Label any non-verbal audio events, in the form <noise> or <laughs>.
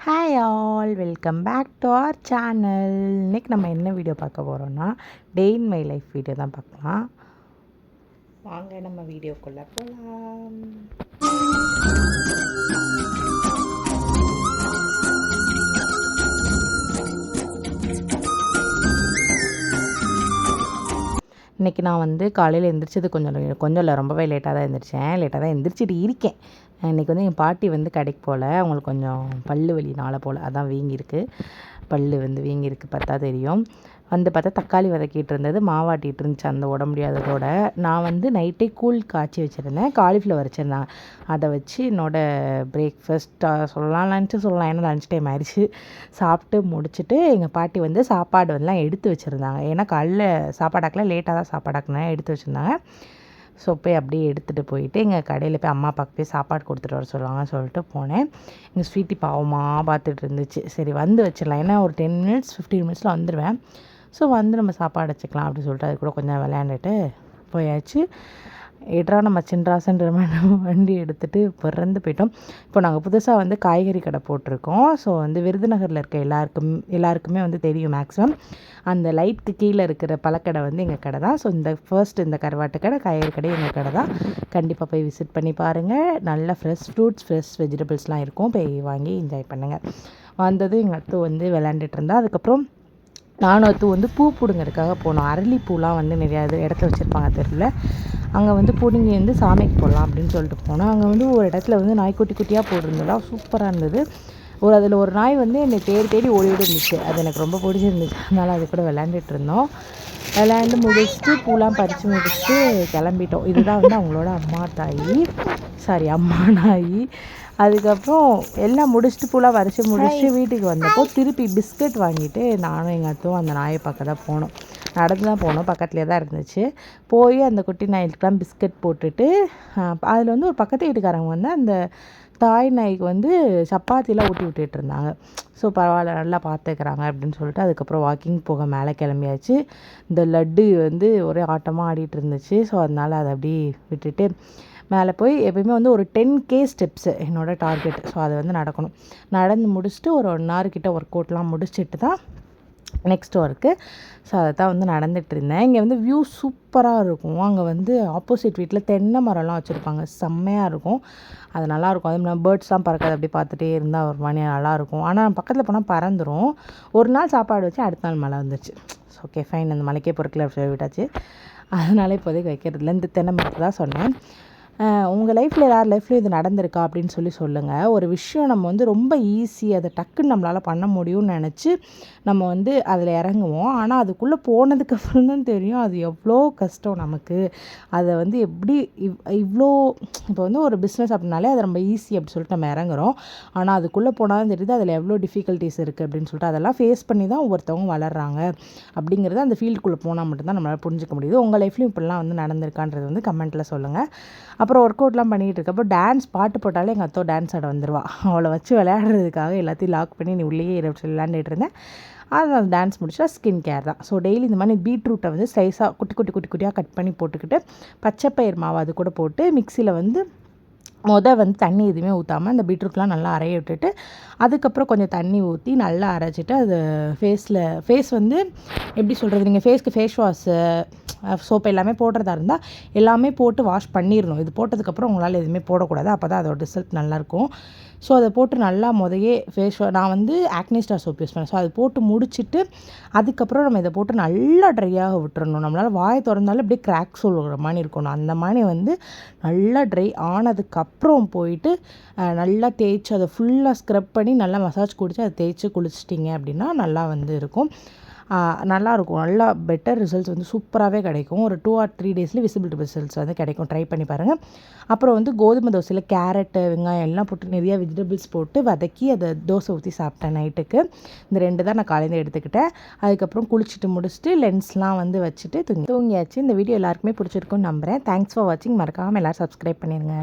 Hi all welcome back to our channel இன்றைக்கி நம்ம என்ன வீடியோ பார்க்க போகிறோன்னா day in my life video தான் பார்க்கலாம். வாங்க நம்ம வீடியோக்குள்ளே போகலாம் இன்றைக்கி நான் வந்து காலையில் எந்திரிச்சது கொஞ்சம் கொஞ்சம் இல்லை ரொம்பவே லேட்டாக தான் எழுந்திரிச்சேன் லேட்டாக தான் எந்திரிச்சிட்டு இருக்கேன். இன்றைக்கி வந்து என் பாட்டி வந்து கடைக்கு போகல அவங்களுக்கு கொஞ்சம் பல்லு வலி நாளை போல். அதான் வீங்கியிருக்கு. பல் வந்து வீங்கியிருக்கு பார்த்தா தெரியும். வந்து பார்த்தா தக்காளி வதக்கிட்டு இருந்தது. மாவாட்டிகிட்டு இருந்துச்சு அந்த உட முடியாததோட. நான் வந்து நைட்டே கூழ் காய்ச்சி வச்சுருந்தேன். காலிஃப்ளவர் வச்சுருந்தேன். அதை வச்சு என்னோடய பிரேக்ஃபஸ்ட்டாக சொல்லலாம் லன்ச்சு சொல்லலாம். ஏன்னா லன்ச் டைம் ஆயிடுச்சு. சாப்பிட்டு முடிச்சுட்டு எங்கள் பாட்டி வந்து சாப்பாடு வந்துலாம் எடுத்து வச்சுருந்தாங்க. ஏன்னா காலைல சாப்பாடாக்கெலாம் லேட்டாக தான் சாப்பாடாக்குனேன் எடுத்து வச்சுருந்தாங்க. ஸோ போய் அப்படியே எடுத்துகிட்டு போயிட்டு எங்கள் கடையில் போய் அம்மா அப்பாவுக்கு போய் சாப்பாடு கொடுத்துட்டு வர சொல்லுவாங்கன்னு சொல்லிட்டு போனேன். எங்கள் ஸ்வீட்டி பாவமாக பார்த்துட்டு இருந்துச்சு. சரி வந்து வச்சிடலாம். ஏன்னா ஒரு டென் மினிட்ஸ் ஃபிஃப்டீன் மினிட்ஸில் வந்துடுவேன் ஸோ வந்து நம்ம சாப்பாடு வச்சுக்கலாம் அப்படின்னு சொல்லிட்டு அது கூட கொஞ்சம் விளையாண்டுட்டு போயாச்சு. எட்ரா நம்ம சின்ராசன்ற <laughs> வண்டி எடுத்துகிட்டு பிறந்து போயிட்டோம். இப்போ நாங்கள் புதுசாக வந்து காய்கறி கடை போட்டிருக்கோம். ஸோ வந்து விருதுநகரில் இருக்க எல்லாருக்கும் எல்லாருக்குமே வந்து தெரியும் மேக்ஸிமம் அந்த லைட்டுக்கு கீழே இருக்கிற பழக்கடை வந்து எங்கள் கடை தான். ஸோ இந்த ஃபர்ஸ்ட் இந்த கருவாட்டு கடை காய்கறி கடை எங்கள் கடை தான். கண்டிப்பாக போய் விசிட் பண்ணி பாருங்கள் நல்ல ஃப்ரெஷ் ஃப்ரூட்ஸ் ஃப்ரெஷ் வெஜிடபிள்ஸ்லாம் இருக்கும். போய் வாங்கி என்ஜாய் பண்ணுங்கள் வந்ததும் எங்கள் அத்து வந்து விளாண்டுட்டு இருந்தா. அதுக்கப்புறம் நானும் அத்து வந்து பூ பிடுங்கிறதுக்காக போனோம். அரளிப்பூலாம் வந்து நிறையா இது இடத்துல வச்சுருப்பாங்க தெருவில். அங்கே வந்து பிடுங்கி வந்து சாமிக்கு போடலாம் அப்படின்னு சொல்லிட்டு போனோம். அங்கே வந்து ஒரு இடத்துல வந்து நாய் குட்டி குட்டியாக போட்டிருந்ததெல்லாம் சூப்பராக இருந்தது. ஒரு அதில் ஒரு நாய் வந்து என்னை தேடி தேடி ஓடிட்டு இருந்துச்சு. அது எனக்கு ரொம்ப பிடிச்சிருந்துச்சு. அதனால் அது கூட விளையாண்டுட்டு இருந்தோம். விளையாண்டு முடிச்சுட்டு பூலாம் பறித்து முடிச்சுட்டு கிளம்பிட்டோம். இதுதான் வந்து அவங்களோட அம்மா தாய். சாரி அம்மா நாய். அதுக்கப்புறம் எல்லாம் முடிச்சுட்டு பூலாம் வரைச்சி முடிச்சுட்டு வீட்டுக்கு வந்தப்போ திருப்பி பிஸ்கட் வாங்கிட்டு நானும் எங்கள் அத்தும் அந்த நாயை தான் போனோம். நடந்து தான் போனோம். பக்கத்துலேயே தான் இருந்துச்சு. போய் அந்த குட்டி நாய்க்கெலாம் பிஸ்கட் போட்டுட்டு அதில் வந்து ஒரு பக்கத்து வீட்டுக்காரங்க வந்து அந்த தாய் நாய்க்கு வந்து சப்பாத்திலாம் ஊட்டி விட்டுட்டு இருந்தாங்க. ஸோ பரவாயில்ல நல்லா பார்த்துக்கிறாங்க அப்படின்னு சொல்லிட்டு அதுக்கப்புறம் வாக்கிங் போக மேலே கிளம்பியாச்சு. இந்த லட்டு வந்து ஒரே ஆட்டமாக ஆடிட்டு இருந்துச்சு. ஸோ அதனால் அதை அப்படி விட்டுட்டு மேலே போய் எப்பயுமே வந்து ஒரு டென் கே ஸ்டெப்ஸு என்னோடய டார்கெட் ஸோ அதை வந்து நடக்கணும். நடந்து முடிச்சுட்டு ஒரு ஒன் ஹவர் கிட்ட ஒர்க் அவுட்லாம் முடிச்சுட்டு தான் நெக்ஸ்ட் ஒர்க்கு ஸோ அதை தான் வந்து நடந்துகிட்டு இருந்தேன் இங்கே வந்து வியூ சூப்பராக இருக்கும். அங்கே வந்து ஆப்போசிட் வீட்டில் தென்னை மரம்லாம் வச்சுருப்பாங்க. செம்மையாக இருக்கும். அது நல்லாயிருக்கும் அதே மாதிரி பேர்ட்ஸ்லாம் பறக்கிறது அப்படி பார்த்துட்டே இருந்தால் ஒரு மணி நல்லாயிருக்கும் ஆனால் பக்கத்தில் போனால் பறந்துடும் ஒரு நாள் சாப்பாடு வச்சு அடுத்த நாள் மழை வந்துச்சு ஓகே ஃபைன் அந்த மலைக்கே பொருட்களை விட்டாச்சு அதனால இப்போதைக்கு வைக்கிறதுல இந்த தென்னை மரத்தை தான் சொன்னேன். உங்கள் லைஃப்பில் யார் லைஃப்லையும் இது நடந்திருக்கா அப்படின்னு சொல்லி சொல்லுங்கள் ஒரு விஷயம் நம்ம வந்து ரொம்ப ஈஸி அதை டக்குன்னு நம்மளால் பண்ண முடியும்னு நினச்சி நம்ம வந்து அதில் இறங்குவோம். ஆனால் அதுக்குள்ளே போனதுக்கப்புறம் தான் தெரியும் அது எவ்வளோ கஷ்டம் நமக்கு. அதை வந்து எப்படி இவ் இவ்வளோ இப்போ வந்து ஒரு பிஸ்னஸ் அப்படின்னாலே அது ரொம்ப ஈஸி அப்படி சொல்லிட்டு நம்ம இறங்குறோம். ஆனால் அதுக்குள்ளே போனால் தான் தெரியுது அதில் எவ்வளோ டிஃபிகல்ட்டிஸ் இருக்குது அப்படின்னு சொல்லிட்டு அதெல்லாம் ஃபேஸ் பண்ணி தான் ஒவ்வொருத்தவங்க வளர்கிறாங்க அப்படிங்கிறது அந்த ஃபீல்டுக்குள்ளே போனால் மட்டும்தான் நம்மளால் புரிஞ்சிக்க முடியுது. உங்கள் லைஃப்லையும் இப்படிலாம் வந்து நடந்திருக்கான்றது வந்து கமெண்ட்டில் சொல்லுங்கள் அப்புறம் ஒர்க் அவுட்லாம் பண்ணிகிட்டு இருக்கப்போ டான்ஸ் பாட்டு போட்டாலே எங்கள் அத்தோ டான்ஸ் ஆட வந்துடுவா அவளை வச்சு விளையாடுறதுக்காக எல்லாத்தையும் லாக் பண்ணி நீ உள்ளேயே விளையாண்டுட்டு இருந்தேன். அது டான்ஸ் முடிச்சா ஸ்கின் கேர் தான். ஸோ டெய்லி இந்த மாதிரி பீட்ரூட்டை வந்து சைஸாக குட்டி குட்டி குட்டி குட்டியாக கட் பண்ணி போட்டுக்கிட்டு பச்சைப்பயிர் மாவு அது கூட போட்டு மிக்சியில் வந்து மொதல் வந்து தண்ணி எதுவுமே ஊற்றாமல் அந்த பீட்ரூட்லாம் நல்லா அரைய விட்டுட்டு அதுக்கப்புறம் கொஞ்சம் தண்ணி ஊற்றி நல்லா அரைச்சிட்டு அது ஃபேஸில் ஃபேஸ் வந்து எப்படி சொல்கிறது நீங்கள் ஃபேஸ்க்கு ஃபேஸ் வாஷு சோப்பு எல்லாமே போடுறதா இருந்தால் எல்லாமே போட்டு வாஷ் பண்ணிடணும் இது போட்டதுக்கப்புறம் உங்களால் எதுவுமே போடக்கூடாது. அப்போ தான் அதோட ரிசல்ட் நல்லாயிருக்கும் ஸோ அதை போட்டு நல்லா முதையே ஃபேஸ் நான் வந்து ஆக்னி ஸ்டார் சோப் யூஸ் பண்ணேன். ஸோ அதை போட்டு முடிச்சுட்டு அதுக்கப்புறம் நம்ம இதை போட்டு நல்லா ட்ரையாக விட்டுறணும். நம்மளால் வாயை திறந்தாலும் அப்படியே கிராக் சொல்கிற மாதிரி இருக்கணும். அந்த மாதிரி வந்து நல்லா ட்ரை ஆனதுக்கப்புறம் போயிட்டு நல்லா தேய்ச்சி அதை ஃபுல்லாக ஸ்க்ரப் பண்ணி நல்லா மசாஜ் குடித்து அதை தேய்ச்சி குளிச்சிட்டிங்க அப்படின்னா நல்லா வந்து இருக்கும். நல்லாயிருக்கும் நல்லா பெட்டர் ரிசல்ட்ஸ் வந்து சூப்பராகவே கிடைக்கும். ஒரு டூ ஆர் த்ரீ டேஸ்லேயே விசிபிள் ரிசல்ட்ஸ் வந்து கிடைக்கும். ட்ரை பண்ணி பாருங்கள் அப்புறம் வந்து கோதுமை தோசையில் கேரட்டு வெங்காயம் எல்லாம் போட்டு நிறையா வெஜிடபிள்ஸ் போட்டு வதக்கி அதை தோசை ஊற்றி சாப்பிட்டேன் நைட்டுக்கு இந்த ரெண்டு தான் நான் காலையில் எடுத்துக்கிட்டேன். அதுக்கப்புறம் குளிச்சுட்டு முடிச்சுட்டு லென்ஸ்லாம் வந்து வச்சுட்டு தூங்கி தூங்கியாச்சு. இந்த வீடியோ எல்லாருக்குமே பிடிச்சிருக்குன்னு நம்புகிறேன் தேங்க்ஸ் ஃபார் வாட்சிங் மறக்காமல் எல்லோரும் சப்ஸ்கிரைப் பண்ணிடுங்க